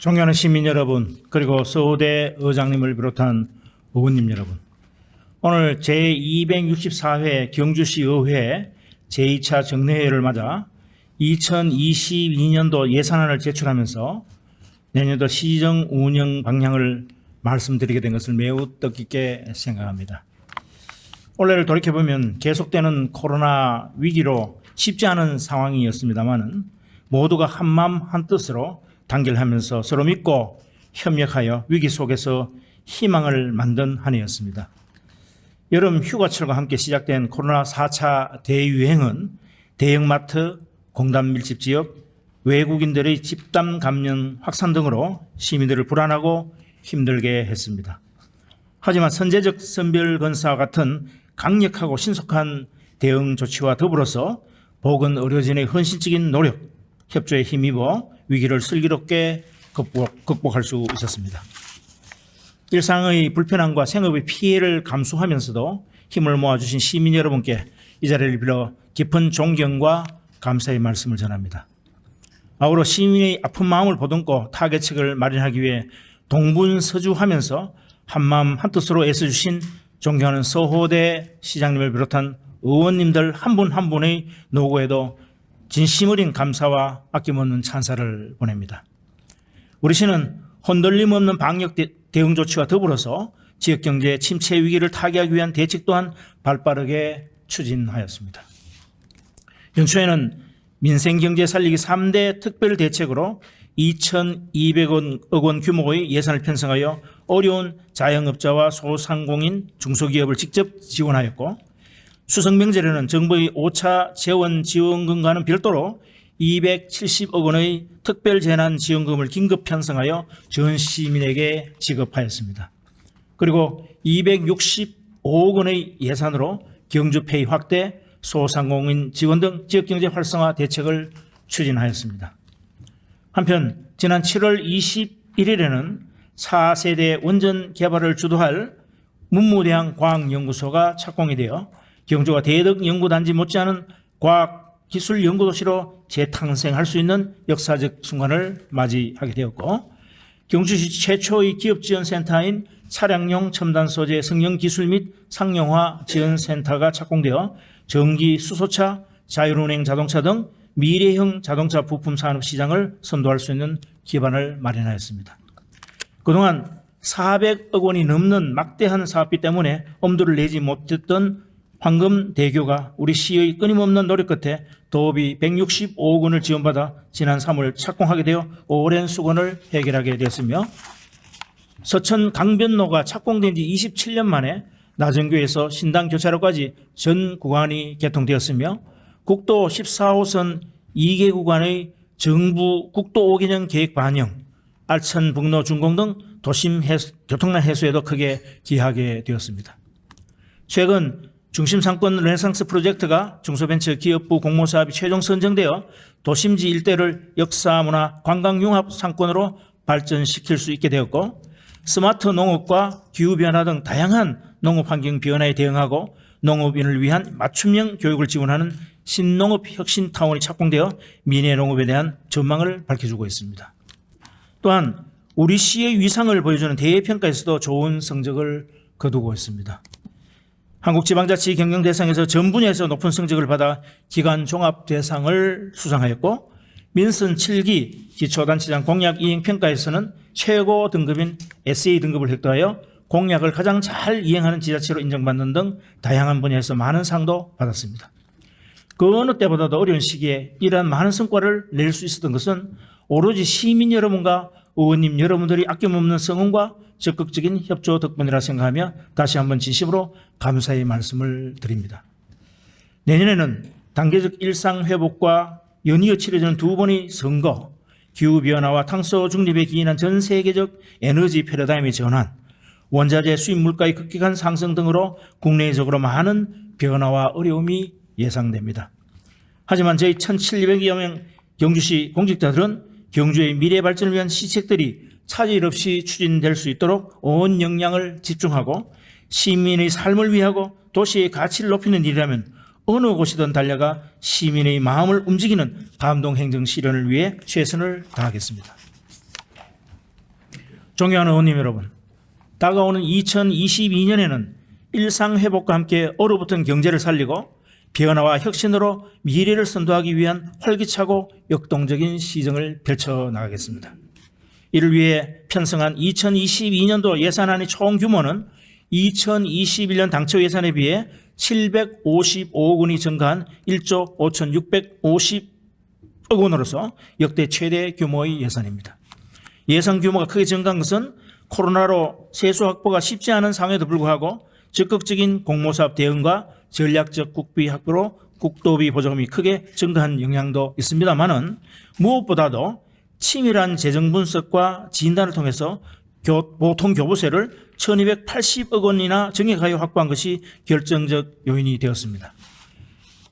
존경하는 시민 여러분, 그리고 서울대 의장님을 비롯한 의원님 여러분. 오늘 제264회 경주시 의회 제2차 정례회를 맞아 2022년도 예산안을 제출하면서 내년도 시정 운영 방향을 말씀드리게 된 것을 매우 뜻깊게 생각합니다. 올해를 돌이켜보면 계속되는 코로나 위기로 쉽지 않은 상황이었습니다마는 모두가 한마음 한뜻으로 단결하면서 서로 믿고 협력하여 위기 속에서 희망을 만든 한 해였습니다. 여름 휴가철과 함께 시작된 코로나 4차 대유행은 대형마트, 공단 밀집 지역, 외국인들의 집단 감염 확산 등으로 시민들을 불안하고 힘들게 했습니다. 하지만 선제적 선별 건사와 같은 강력하고 신속한 대응 조치와 더불어서 보건 의료진의 헌신적인 노력, 협조에 힘입어 위기를 슬기롭게 극복, 극복 할 수 있었습니다. 일상의 불편함과 생업의 피해를 감수하면서도 힘을 모아주신 시민 여러분께 이 자리를 빌어 깊은 존경과 감사의 말씀을 전합니다. 아울러 시민의 아픈 마음을 보듬고 타개책을 마련하기 위해 동분서주하면서 한마음 한뜻으로 애써주신 존경하는 서호대 시장님을 비롯한 의원님들 한 분한 분의 노고에도 진심 어린 감사와 아낌없는 찬사를 보냅니다. 우리 시는 흔들림 없는 방역 대- 대응 조치와 더불어서 지역 경제 침체 위기를 타개하기 위한 대책 또한 발빠르게 추진하였습니다. 연초에는 민생 경제 살리기 3대 특별 대책으로 2,200억 원 규모의 예산을 편성하여 어려운 자영업자와 소상공인 중소기업을 직접 지원하였고 수석 명절에는 정부의 5차 재원 지원금과는 별도로 270억 원의 특별 재난 지원금을 긴급 편성하여 전 시민에게 지급하였습니다. 그리고 265억 원의 예산으로 경주페이 확대, 소상공인 지원 등 지역경제 활성화 대책을 추진하였습니다. 한편 지난 7월 21일에는 4세대 원전 개발을 주도할 문무대항 과학연구소가 착공이 되어 경주가 대덕 연구단지 못지않은 과학 기술 연구도시로 재탄생할 수 있는 역사적 순간을 맞이하게 되었고 경주시 최초의 기업 지원 센터인 차량용 첨단 소재 성형 기술 및 상용화 지원 센터가 착공되어 전기 수소차, 자율운행 자동차 등 미래형 자동차 부품 산업 시장을 선도할 수 있는 기반을 마련하였습니다. 그동안 400억 원이 넘는 막대한 사업비 때문에 엄두를 내지 못했던 황금 대교가 우리 시의 끊임없는 노력 끝에 도읍이 165억 원을 지원받아 지난 3월 착공하게 되어 오랜 수건을 해결하게 되었으며 서천 강변로가 착공된 지 27년 만에 나정교에서 신당 교차로까지 전 구간이 개통되었으며 국도 14호선 2개 구간의 정부 국도 5개년 계획 반영, 알천 북로 준공 등 도심 해수, 교통난 해소에도 크게 기하게 되었습니다. 최근 중심 상권 르네상스 프로젝트가 중소벤처 기업부 공모사업이 최종 선정되어 도심지 일대를 역사 문화 관광 융합 상권으로 발전시킬 수 있게 되었고 스마트 농업과 기후변화 등 다양한 농업 환경 변화에 대응하고 농업인을 위한 맞춤형 교육을 지원하는 신농업 혁신 타운이 착공되어 미래 농업에 대한 전망을 밝혀주고 있습니다. 또한 우리 시의 위상을 보여주는 대회평가에서도 좋은 성적을 거두고 있습니다. 한국지방자치 경영대상에서 전 분야에서 높은 성적을 받아 기관 종합 대상을 수상하였고 민선 7기 기초단체장 공약 이행 평가에서는 최고 등급인 SA 등급을 획득하여 공약을 가장 잘 이행하는 지자체로 인정받는 등 다양한 분야에서 많은 상도 받았습니다. 그 어느 때보다도 어려운 시기에 이러한 많은 성과를 낼 수 있었던 것은 오로지 시민 여러분과 의원님 여러분들이 아낌없는 성원과 적극적인 협조 덕분이라 생각하며 다시 한번 진심으로 감사의 말씀을 드립니다. 내년에는 단계적 일상 회복과 연이어 치러지는 두 번의 선거, 기후변화와 탄소 중립에 기인한 전 세계적 에너지 패러다임의 전환, 원자재 수입 물가의 급격한 상승 등으로 국내적으로 많은 변화와 어려움이 예상됩니다. 하지만 저희 1,700여 명 경주시 공직자들은 경주의 미래 발전을 위한 시책들이 차질 없이 추진될 수 있도록 온 역량을 집중하고 시민의 삶을 위하고 도시의 가치를 높이는 일이라면 어느 곳이든 달려가 시민의 마음을 움직이는 감동 행정 실현을 위해 최선을 다하겠습니다. 존경하는 의원님 여러분, 다가오는 2022년에는 일상 회복과 함께 얼어붙은 경제를 살리고 변화와 혁신으로 미래를 선도하기 위한 활기차고 역동적인 시정을 펼쳐나가겠습니다. 이를 위해 편성한 2022년도 예산안의 총 규모는 2021년 당초 예산에 비해 755억 원이 증가한 1조 5,650억 원으로서 역대 최대 규모의 예산입니다. 예산 규모가 크게 증가한 것은 코로나로 세수 확보가 쉽지 않은 상황에도 불구하고 적극적인 공모사업 대응과 전략적 국비 확보로 국도비 보조금이 크게 증가한 영향도 있습니다만은 무엇보다도 치밀한 재정 분석과 진단을 통해서 교- 보통 교부세를 1280억 원이나 정액하여 확보한 것이 결정적 요인이 되었습니다.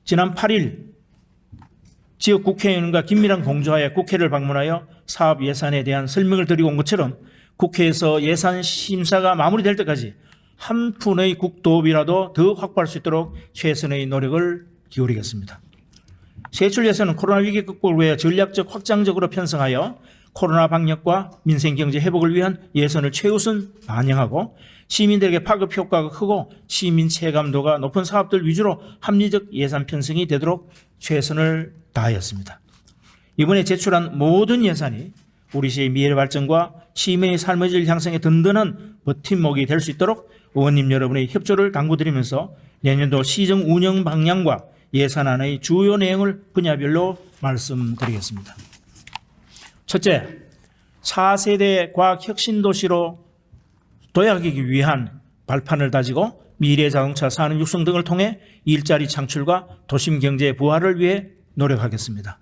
지난 8일 지역 국회의원과 긴밀한 공조하에 국회를 방문하여 사업 예산에 대한 설명을 드리고 온 것처럼 국회에서 예산 심사가 마무리될 때까지 한 푼의 국도비라도 더 확보할 수 있도록 최선의 노력을 기울이겠습니다. 세출 예산은 코로나 위기 극복을 위해 전략적 확장적으로 편성하여 코로나 방역과 민생 경제 회복을 위한 예산을 최우선 반영하고 시민들에게 파급 효과가 크고 시민 체감도가 높은 사업들 위주로 합리적 예산 편성이 되도록 최선을 다하였습니다. 이번에 제출한 모든 예산이 우리 시의 미래 발전과 시민의 삶의 질 향상에 든든한 버팀목이 될 수 있도록 의원님 여러분의 협조를 당부드리면서 내년도 시정 운영 방향과 예산안의 주요 내용을 분야별로 말씀드리겠습니다. 첫째, 4세대 과학 혁신 도시로 도약하기 위한 발판을 다지고 미래 자동차 산업 육성 등을 통해 일자리 창출과 도심 경제 부활을 위해 노력하겠습니다.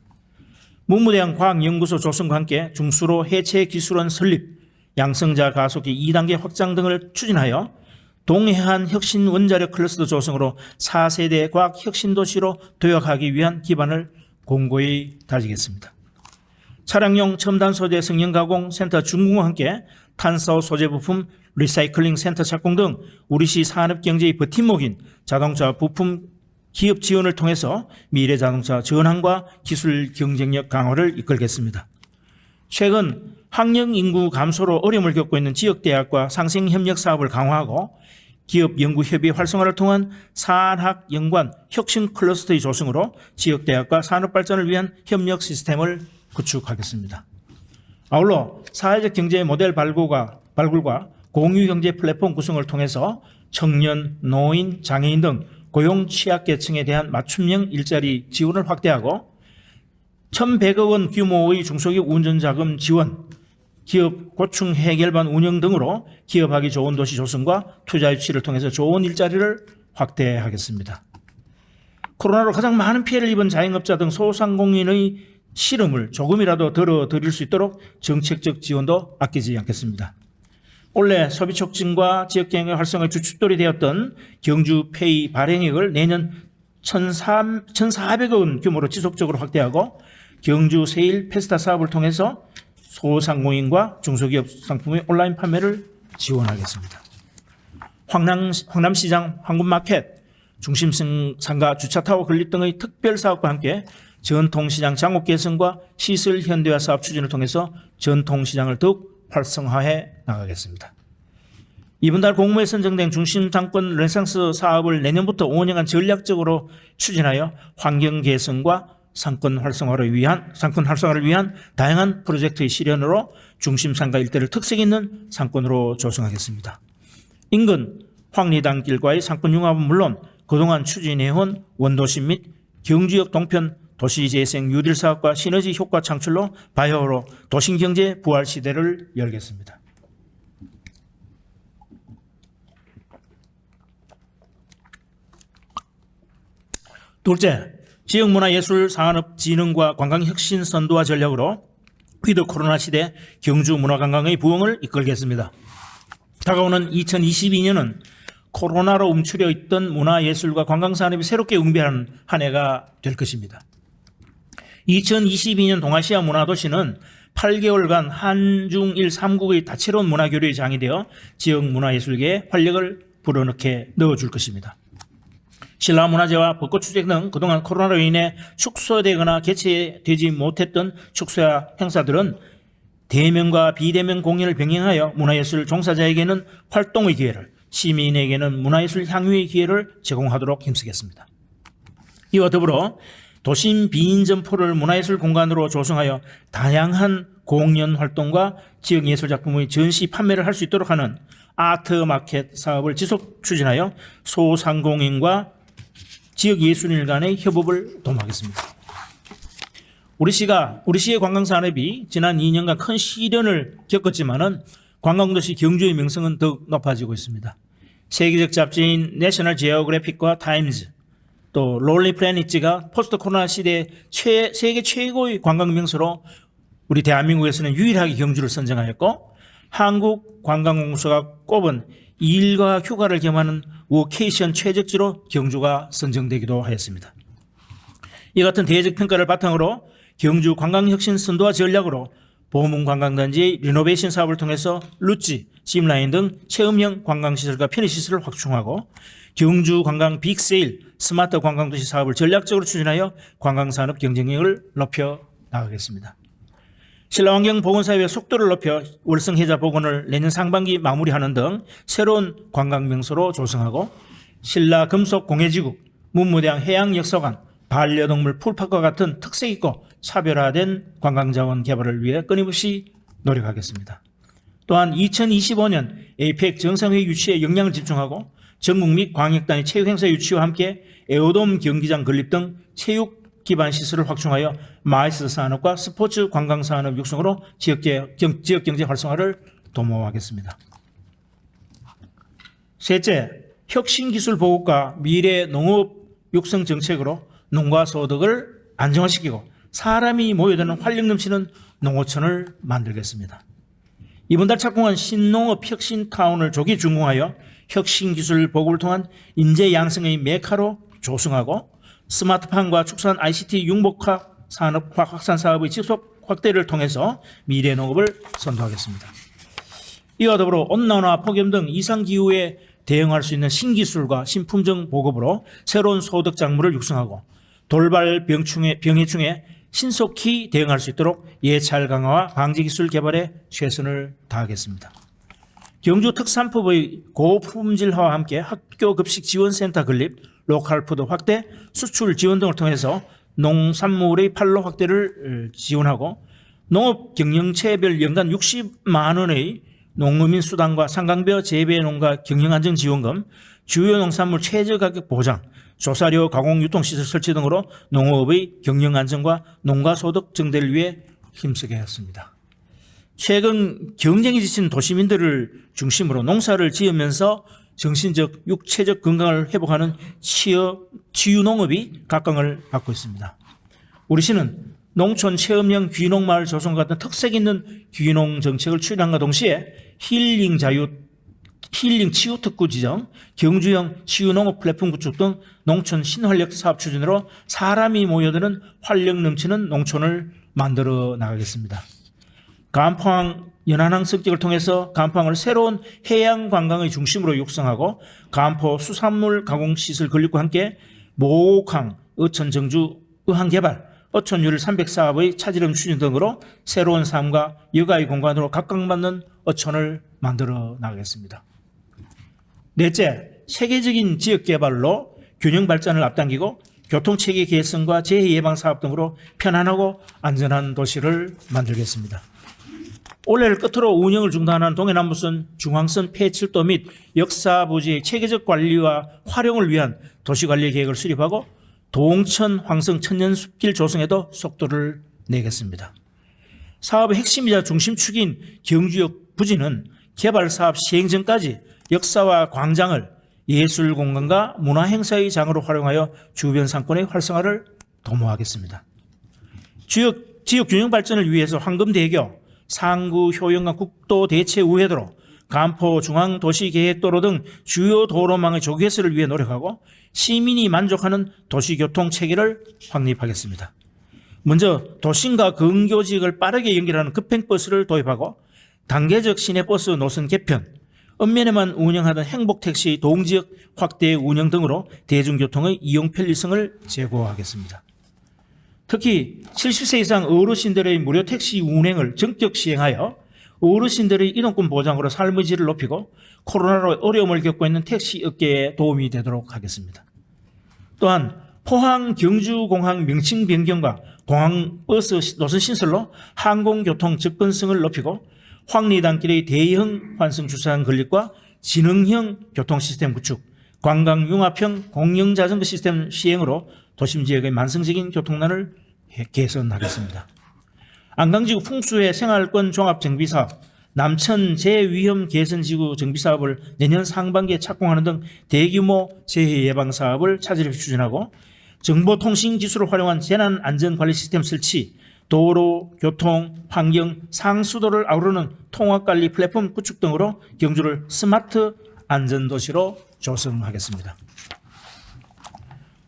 문무대학 과학연구소 조성과 함께 중수로 해체 기술원 설립, 양성자 가속기 2단계 확장 등을 추진하여 동해안 혁신 원자력 클러스터 조성으로 4세대 과학 혁신 도시로 도약하기 위한 기반을 공고히 다지겠습니다. 차량용 첨단 소재 성형 가공 센터 중공과 함께 탄소 소재 부품 리사이클링 센터 착공 등 우리시 산업 경제의 버팀목인 자동차 부품 기업 지원을 통해서 미래 자동차 전환과 기술 경쟁력 강화를 이끌겠습니다. 최근 학령 인구 감소로 어려움을 겪고 있는 지역 대학과 상생 협력 사업을 강화하고 기업 연구 협의 활성화를 통한 산학 연관 혁신 클러스터의 조성으로 지역 대학과 산업 발전을 위한 협력 시스템을 구축하겠습니다. 아울러 사회적 경제의 모델 발굴과 발굴과 공유 경제 플랫폼 구성을 통해서 청년, 노인, 장애인 등 고용 취약계층에 대한 맞춤형 일자리 지원을 확대하고 1,100억 원 규모의 중소기업 운전자금 지원, 기업 고충 해결반 운영 등으로 기업하기 좋은 도시 조성과 투자 유치를 통해서 좋은 일자리를 확대하겠습니다. 코로나로 가장 많은 피해를 입은 자영업자 등 소상공인의 실험을 조금이라도 덜어드릴 수 있도록 정책적 지원도 아끼지 않겠습니다. 올해 소비 촉진과 지역경제 활성화 주춧돌이 되었던 경주 페이 발행액을 내년 1,400억 원 규모로 지속적으로 확대하고 경주 세일 페스타 사업을 통해서 소상공인과 중소기업 상품의 온라인 판매를 지원하겠습니다. 황남, 황남시장 황금마켓, 중심성 상가 주차타워 건립 등의 특별 사업과 함께 전통시장 장옥 개선과 시설 현대화 사업 추진을 통해서 전통시장을 더욱 활성화해 나가겠습니다. 이번 달 공모에 선정된 중심 상권 르네상스 사업을 내년부터 5년간 전략적으로 추진하여 환경 개선과 상권 활성화를 위한 상권 활성화를 위한 다양한 프로젝트의 실현으로 중심 상가 일대를 특색 있는 상권으로 조성하겠습니다. 인근 황리단 길과의 상권 융합은 물론 그동안 추진해온 원도심 및 경주역 동편 도시재생 뉴딜 사업과 시너지 효과 창출로 바이오로 도심경제 부활 시대를 열겠습니다. 둘째, 지역문화예술산업진흥과 관광혁신 선도화 전략으로 위드 코로나 시대 경주 문화관광의 부흥을 이끌겠습니다. 다가오는 2022년은 코로나로 움츠려 있던 문화예술과 관광산업이 새롭게 응비하는 한 해가 될 것입니다. 2022년 동아시아 문화도시는 8개월간 한중일 3국의 다채로운 문화교류의 장이 되어 지역 문화예술계에 활력을 불어넣게 넣어줄 것입니다. 신라문화제와 벚꽃축제 등 그동안 코로나로 인해 축소되거나 개최되지 못했던 축소와 행사들은 대면과 비대면 공연을 병행하여 문화예술 종사자에게는 활동의 기회를, 시민에게는 문화예술 향유의 기회를 제공하도록 힘쓰겠습니다. 이와 더불어 도심 비인점포를 문화예술 공간으로 조성하여 다양한 공연 활동과 지역 예술 작품의 전시 판매를 할 수 있도록 하는 아트 마켓 사업을 지속 추진하여 소상공인과 지역 예술인 간의 협업을 도모하겠습니다. 우리 시가 우리 시의 관광 산업이 지난 2년간 큰 시련을 겪었지만은 관광도시 경주의 명성은 더욱 높아지고 있습니다. 세계적 잡지인 내셔널 지오그래픽과 타임즈 또 롤리 플래닛지가 포스트 코로나 시대 최, 세계 최고의 관광 명소로 우리 대한민국에서는 유일하게 경주를 선정하였고 한국 관광공사가 꼽은 일과 휴가를 겸하는 워케이션 최적지로 경주가 선정되기도 하였습니다. 이 같은 대적 평가를 바탕으로 경주 관광혁신 선도와 전략으로 보문 관광단지 리노베이션 사업을 통해서 루지, 찜라인 등 체험형 관광시설과 편의시설을 확충하고 경주 관광 빅세일 스마트 관광도시 사업을 전략적으로 추진하여 관광산업 경쟁력을 높여 나가겠습니다. 신라환경 보건사업의 속도를 높여 월성 해자 복원을 내년 상반기 마무리하는 등 새로운 관광 명소로 조성하고 신라 금속 공예지국, 문무대항 해양역사관, 반려동물 풀파크와 같은 특색 있고 차별화된 관광자원 개발을 위해 끊임없이 노력하겠습니다. 또한 2025년 에이펙 정상회의 유치에 역량을 집중하고 전국 및 광역단위 체육행사 유치와 함께 에어돔 경기장 건립 등 체육 기반 시설을 확충하여 마이스 산업과 스포츠 관광 산업 육성으로 지역 경제 활성화를 도모하겠습니다. 셋째, 혁신 기술 보급과 미래 농업 육성 정책으로 농가 소득을 안정화시키고 사람이 모여드는 활력 넘치는 농어촌을 만들겠습니다. 이번 달 착공한 신농업 혁신 타운을 조기 준공하여 혁신 기술 보급을 통한 인재 양성의 메카로 조성하고 스마트팜과 축산 ICT 융복화 산업 확산 사업의 지속 확대를 통해서 미래 농업을 선도하겠습니다. 이와 더불어 온난화, 폭염 등 이상 기후에 대응할 수 있는 신기술과 신품종 보급으로 새로운 소득 작물을 육성하고 돌발 병충해, 병해충에 신속히 대응할 수 있도록 예찰 강화와 방지 기술 개발에 최선을 다하겠습니다. 경주 특산품의 고품질화와 함께 학교 급식 지원센터 건립, 로컬 푸드 확대, 수출 지원 등을 통해서 농산물의 판로 확대를 지원하고 농업 경영체별 연간 60만 원의 농어민 수당과 상강벼 재배 농가 경영 안정 지원금, 주요 농산물 최저 가격 보장, 조사료 가공 유통 시설 설치 등으로 농업의 경영 안정과 농가 소득 증대를 위해 힘쓰게 했습니다. 최근 경쟁이 지친 도시민들을 중심으로 농사를 지으면서 정신적, 육체적 건강을 회복하는 치유, 치유 농업이 각광을 받고 있습니다. 우리 시는 농촌 체험형 귀농마을 조성 같은 특색 있는 귀농 정책을 추진함과 동시에 힐링 자유, 힐링 치유 특구 지정, 경주형 치유 농업 플랫폼 구축 등 농촌 신활력 사업 추진으로 사람이 모여드는 활력 넘치는 농촌을 만들어 나가겠습니다. 간포항 연안항 습격을 통해서 간포항을 새로운 해양 관광의 중심으로 육성하고 간포 수산물 가공 시설 건립과 함께 모옥항, 어천 정주 의항 개발, 어촌 유를 300 사업의 차지름 추진 등으로 새로운 삶과 여가의 공간으로 각광받는 어촌을 만들어 나가겠습니다. 넷째, 세계적인 지역 개발로 균형 발전을 앞당기고 교통체계 개선과 재해 예방 사업 등으로 편안하고 안전한 도시를 만들겠습니다. 올해를 끝으로 운영을 중단한 동해남부선 중앙선 폐철도 및 역사부지의 체계적 관리와 활용을 위한 도시관리 계획을 수립하고 동천 황성 천년숲길 조성에도 속도를 내겠습니다. 사업의 핵심이자 중심축인 경주역 부지는 개발 사업 시행 전까지 역사와 광장을 예술 공간과 문화 행사의 장으로 활용하여 주변 상권의 활성화를 도모하겠습니다. 지역, 지역 균형 발전을 위해서 황금대교, 상구 효영강 국도 대체 우회도로, 간포 중앙도시계획도로 등 주요 도로망의 조개설을 위해 노력하고 시민이 만족하는 도시교통 체계를 확립하겠습니다. 먼저 도심과 근교 지역을 빠르게 연결하는 급행버스를 도입하고 단계적 시내버스 노선 개편, 읍면에만 운영하던 행복택시 동지역 확대 운영 등으로 대중교통의 이용 편리성을 제고하겠습니다. 특히 70세 이상 어르신들의 무료 택시 운행을 전격 시행하여 어르신들의 이동권 보장으로 삶의 질을 높이고 코로나로 어려움을 겪고 있는 택시 업계에 도움이 되도록 하겠습니다. 또한 포항 경주공항 명칭 변경과 공항버스 노선 신설로 항공교통 접근성을 높이고 황리단길의 대형 환승 주차장 건립과 지능형 교통 시스템 구축, 관광 융합형 공영 자전거 시스템 시행으로 도심 지역의 만성적인 교통난을 해- 개선하겠습니다. 안강지구 풍수의 생활권 종합 정비 사업, 남천 재위험 개선 지구 정비 사업을 내년 상반기에 착공하는 등 대규모 재해 예방 사업을 차질없이 추진하고 정보통신 기술을 활용한 재난 안전 관리 시스템 설치, 도로, 교통, 환경, 상수도를 아우르는 통합 관리 플랫폼 구축 등으로 경주를 스마트 안전 도시로 조성하겠습니다.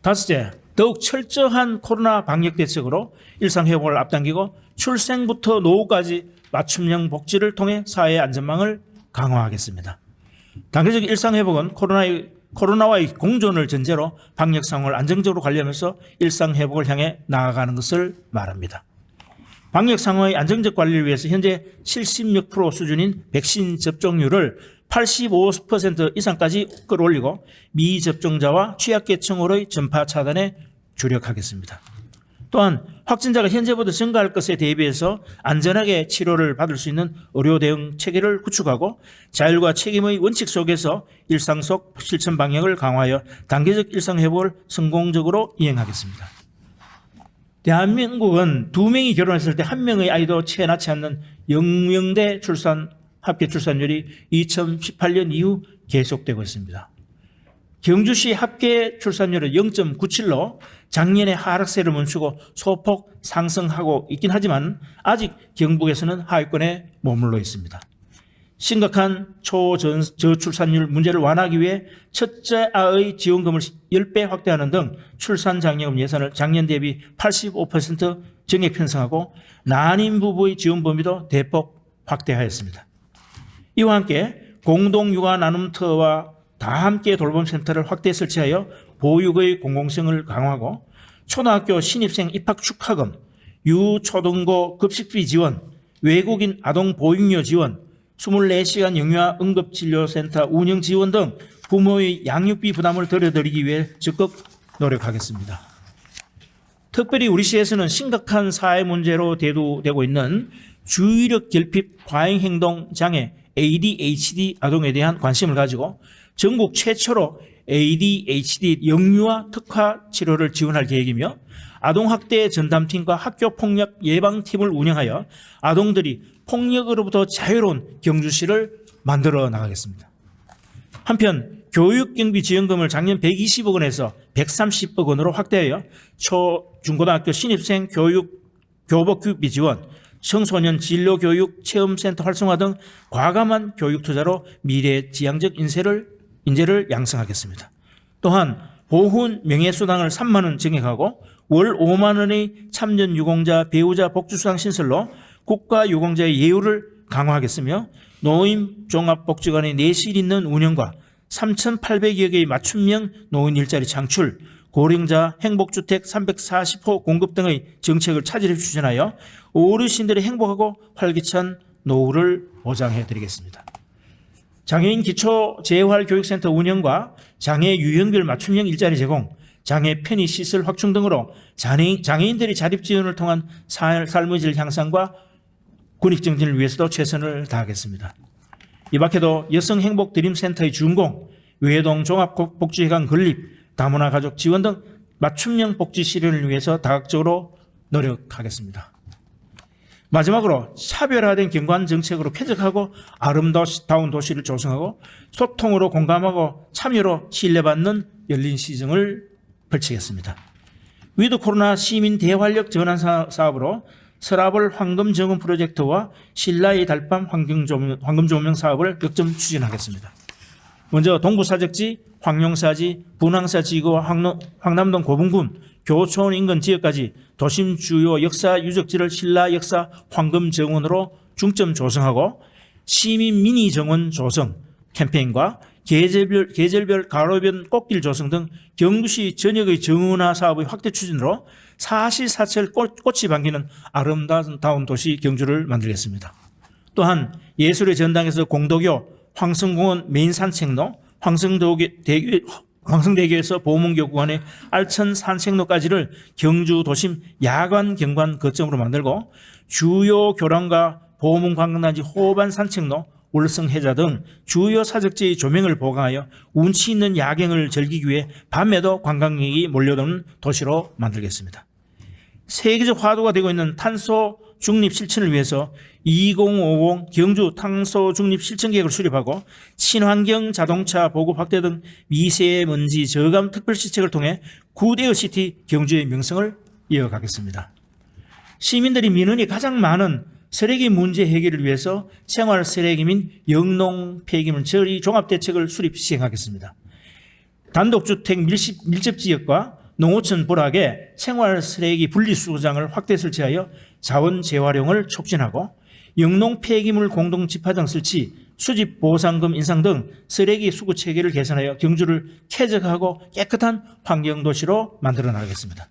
다섯째, 더욱 철저한 코로나 방역 대책으로 일상 회복을 앞당기고 출생부터 노후까지 맞춤형 복지를 통해 사회 안전망을 강화하겠습니다. 단계적 일상 회복은 코로나의 코로나와의 공존을 전제로 방역 상황을 안정적으로 관리하면서 일상 회복을 향해 나아가는 것을 말합니다. 방역 상황의 안정적 관리를 위해서 현재 76% 프로 수준인 백신 접종률을 85% 이상까지 끌어올리고 미접종자와 취약계층으로의 전파 차단에 주력하겠습니다. 또한 확진자가 현재보다 증가할 것에 대비해서 안전하게 치료를 받을 수 있는 의료 대응 체계를 구축하고 자율과 책임의 원칙 속에서 일상 속 실천 방향을 강화하여 단계적 일상 회복을 성공적으로 이행하겠습니다. 대한민국은 두 명이 결혼했을 때 한 명의 아이도 채 낳지 않는 영명대 출산 합계 출산율이 2018년 이후 계속되고 있습니다. 경주시 합계 출산율은 0.97로 작년에 하락세를 멈추고 소폭 상승하고 있긴 하지만 아직 경북에서는 하위권에 머물러 있습니다. 심각한 초저출산율 문제를 완화하기 위해 첫째 아의 지원금을 10배 확대하는 등 출산 장려금 예산을 작년 대비 85% 정액 편성하고 난임 부부의 지원 범위도 대폭 확대하였습니다. 이와 함께 공동 육아 나눔터와 다 함께 돌봄 센터를 확대 설치하여 보육의 공공성을 강화하고 초등학교 신입생 입학 축하금, 유초등고 급식비 지원, 외국인 아동 보육료 지원, 24시간 영유아 응급진료센터 운영 지원 등 부모의 양육비 부담을 덜어드리기 위해 적극 노력하겠습니다. 특별히 우리 시에서는 심각한 사회 문제로 대두되고 있는 주의력 결핍 과잉 행동 장애 ADHD 아동에 대한 관심을 가지고 전국 최초로 ADHD 영유아 특화 치료를 지원할 계획이며 아동학대 전담팀과 학교폭력 예방팀을 운영하여 아동들이 폭력으로부터 자유로운 경주시를 만들어 나가겠습니다. 한편 교육경비 지원금을 작년 120억 원에서 130억 원으로 확대하여 초, 중고등학교 신입생 교육 교복교육비 지원, 청소년 진로교육 체험센터 활성화 등 과감한 교육 투자로 미래 지향적 인세를 인재를 양성하겠습니다. 또한 보훈 명예수당을 3만 원 증액하고 월 5만 원의 참전 유공자 배우자 복지수당 신설로 국가 유공자의 예우를 강화하겠으며 노인 종합복지관의 내실 있는 운영과 3,800여 개의 맞춤형 노인 일자리 창출, 고령자 행복주택 340호 공급 등의 정책을 차질해 추진하여 어르신들의 행복하고 활기찬 노후를 보장해 드리겠습니다. 장애인 기초 재활 교육센터 운영과 장애 유형별 맞춤형 일자리 제공, 장애 편의 시설 확충 등으로 장애인, 장애인들의 자립 지원을 통한 살- 삶의 질 향상과 군익 정진을 위해서도 최선을 다하겠습니다. 이 밖에도 여성 행복 드림 센터의 준공, 외동 종합 복지회관 건립, 다문화 가족 지원 등 맞춤형 복지 실현을 위해서 다각적으로 노력하겠습니다. 마지막으로 차별화된 경관 정책으로 쾌적하고 아름다운 도시를 조성하고 소통으로 공감하고 참여로 신뢰받는 열린 시정을 펼치겠습니다. 위드 코로나 시민 대활력 전환 사- 사업으로 서라벌 황금 정원 프로젝트와 신라의 달밤 황금 조명 사업을 역점 추진하겠습니다. 먼저 동부사적지, 황룡사지, 분황사 지구와 황로- 황남동 고분군, 교촌 인근 지역까지 도심 주요 역사 유적지를 신라 역사 황금 정원으로 중점 조성하고 시민 미니 정원 조성 캠페인과 계절별, 계절별 가로변 꽃길 조성 등 경주시 전역의 정원화 사업의 확대 추진으로 사시사철 꽃, 꽃이 반기는 아름다운 도시 경주를 만들겠습니다. 또한 예술의 전당에서 공도교 황성공원 메인 산책로, 황성대교, 황성대교에서 보문교 구간의 알천 산책로까지를 경주 도심 야간 경관 거점으로 만들고 주요 교량과 보문 관광단지 호반 산책로, 울성해자 등 주요 사적지의 조명을 보강하여 운치 있는 야경을 즐기기 위해 밤에도 관광객이 몰려드는 도시로 만들겠습니다. 세계적 화두가 되고 있는 탄소 중립 실천을 위해서 2050 경주 탄소 중립 실천 계획을 수립하고 친환경 자동차 보급 확대 등 미세먼지 저감 특별 시책을 통해 구대의 시티 경주의 명성을 이어가겠습니다. 시민들이 민원이 가장 많은 쓰레기 문제 해결을 위해서 생활 쓰레기민 영농 폐기물 처리 종합 대책을 수립 시행하겠습니다. 단독주택 밀집, 지역과 농어촌 부락에 생활 쓰레기 분리수거장을 확대 설치하여 자원 재활용을 촉진하고 영농 폐기물 공동 집화장 설치, 수집 보상금 인상 등 쓰레기 수거 체계를 개선하여 경주를 쾌적하고 깨끗한 환경 도시로 만들어 나가겠습니다.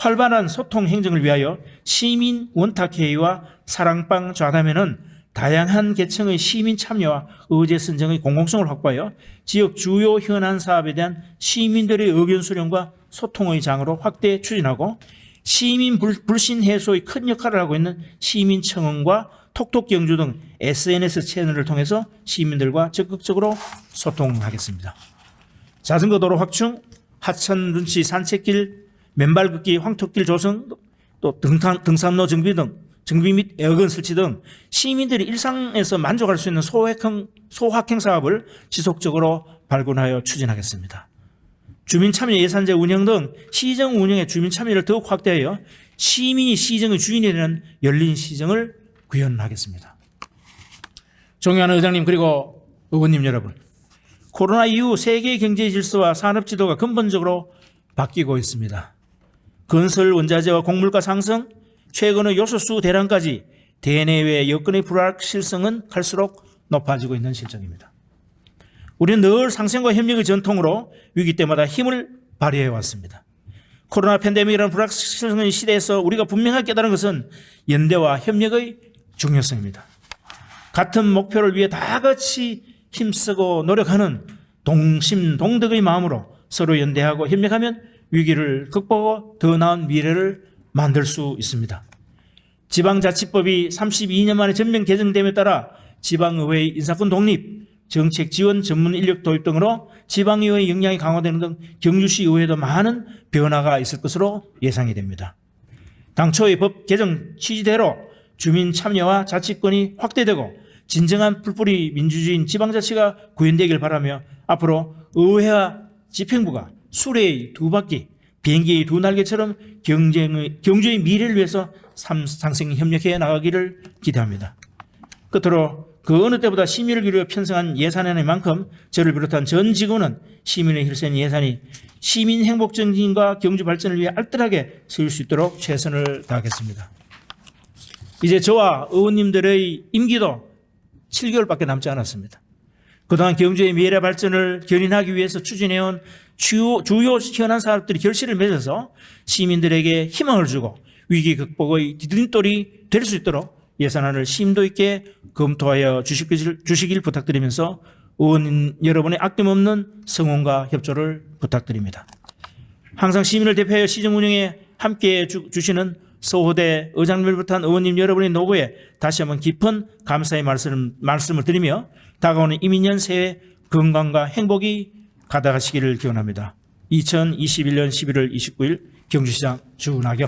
활발한 소통 행정을 위하여 시민 원탁회의와 사랑방 좌담회는 다양한 계층의 시민 참여와 의제 선정의 공공성을 확보하여 지역 주요 현안 사업에 대한 시민들의 의견 수렴과 소통의 장으로 확대 추진하고 시민 불- 불신 해소의 큰 역할을 하고 있는 시민청원과 톡톡 경주 등 SNS 채널을 통해서 시민들과 적극적으로 소통하겠습니다. 자전거 도로 확충, 하천 눈치 산책길, 맨발 걷기 황토길 조성, 또 등산, 등산로 정비 등 정비 및 에어건 설치 등 시민들이 일상에서 만족할 수 있는 소확행, 소확행 사업을 지속적으로 발굴하여 추진하겠습니다. 주민 참여 예산제 운영 등 시정 운영의 주민 참여를 더욱 확대하여 시민이 시정의 주인이 되는 열린 시정을 구현하겠습니다. 존경하는 의장님 그리고 의원님 여러분 코로나 이후 세계 경제 질서와 산업 지도가 근본적으로 바뀌고 있습니다. 건설 원자재와 곡물가 상승, 최근의 요소수 대란까지 대내외 여건의 불확실성은 갈수록 높아지고 있는 실정입니다. 우리는 늘 상생과 협력의 전통으로 위기 때마다 힘을 발휘해 왔습니다. 코로나 팬데믹이라는 불확실성의 시대에서 우리가 분명하게 깨달은 것은 연대와 협력의 중요성입니다. 같은 목표를 위해 다 같이 힘쓰고 노력하는 동심동덕의 마음으로 서로 연대하고 협력하면 위기를 극복하고 더 나은 미래를 만들 수 있습니다. 지방자치법이 32년 만에 전면 개정됨에 따라 지방의회의 인사권 독립, 정책 지원 전문 인력 도입 등으로 지방의회의 역량이 강화되는 등 경주시 의회도 많은 변화가 있을 것으로 예상이 됩니다. 당초의 법 개정 취지대로 주민 참여와 자치권이 확대되고 진정한 풀뿌리 민주주의인 지방자치가 구현되길 바라며 앞으로 의회와 집행부가 수레의 두 바퀴, 비행기의 두 날개처럼 경쟁의, 경주의 미래를 위해서 삼- 상생 협력해 나가기를 기대합니다. 끝으로 그 어느 때보다 시민을 위해 편성한 예산안인 만큼 저를 비롯한 전 직원은 시민의 힐센 예산이 시민 행복 증진과 경주 발전을 위해 알뜰하게 쓰일 수 있도록 최선을 다하겠습니다. 이제 저와 의원님들의 임기도 7개월밖에 남지 않았습니다. 그동안 경주의 미래 발전을 견인하기 위해서 추진해온 주요, 주요 현안 사업들이 결실을 맺어서 시민들에게 희망을 주고 위기 극복의 디딤돌이 될 수 있도록 예산안을 심도 있게 검토하여 주시길, 주시길 부탁드리면서 의원 여러분의 아낌없는 성원과 협조를 부탁드립니다. 항상 시민을 대표하여 시정 운영에 함께해 주, 주시는 서호대 의장님을 비롯한 의원님 여러분의 노고에 다시 한번 깊은 감사의 말씀, 말씀을 드리며 다가오는 이민년 새해 건강과 행복이 가득하시기를 기원합니다. 2021년 11월 29일 경주시장 주나경